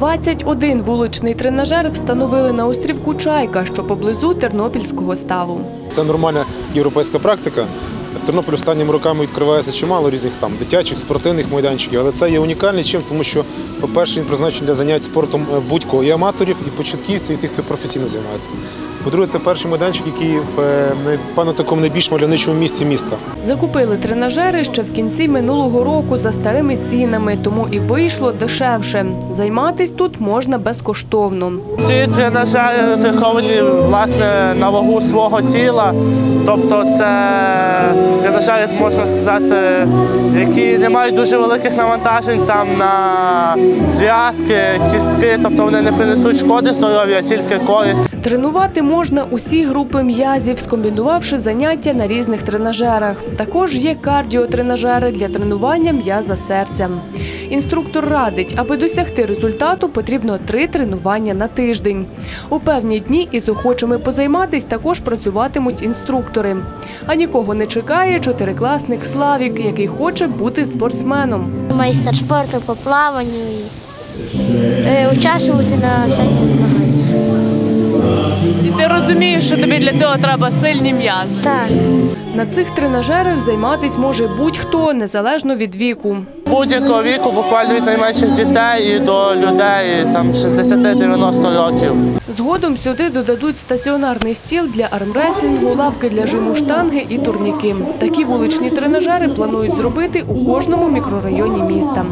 21 вуличний тренажер встановили на острівку Чайка, що поблизу Тернопільського ставу. Це нормальна європейська практика. В Тернополі останніми роками відкривається чимало різних там дитячих, спортивних майданчиків, але це є унікальний чим, тому що, по-перше, він призначений для занять спортом е, будь-кого і аматорів, і початківців, і тих, хто професійно займається. По-друге, це перший майданчик, який в е, напевно такому найбільш мальовничому місці міста. Закупили тренажери ще в кінці минулого року за старими цінами, тому і вийшло дешевше. Займатись тут можна безкоштовно. Ці тренажери розраховані власне на вагу свого тіла. Тобто це тренажери, можна сказати, які не мають дуже великих навантажень там на зв'язки, кістки, тобто вони не принесуть шкоди здоров'ю, а тільки користь. Тренувати можна усі групи м'язів, скомбінувавши заняття на різних тренажерах. Також є кардіотренажери для тренування м'яза серця. Інструктор радить, аби досягти результату, потрібно три тренування на тиждень. У певні дні із охочими позайматись також працюватимуть інструктори. А нікого не чекає чотирикласник Славік, який хоче бути спортсменом. майстер спорту по плаванню і е, участвувати на всяких розумієш, що тобі для цього треба сильні м'язи. Так. На цих тренажерах займатись може будь-хто, незалежно від віку. Будь-якого віку, буквально від найменших дітей і до людей там 60-90 років. Згодом сюди додадуть стаціонарний стіл для армреслінгу, лавки для жиму штанги і турніки. Такі вуличні тренажери планують зробити у кожному мікрорайоні міста.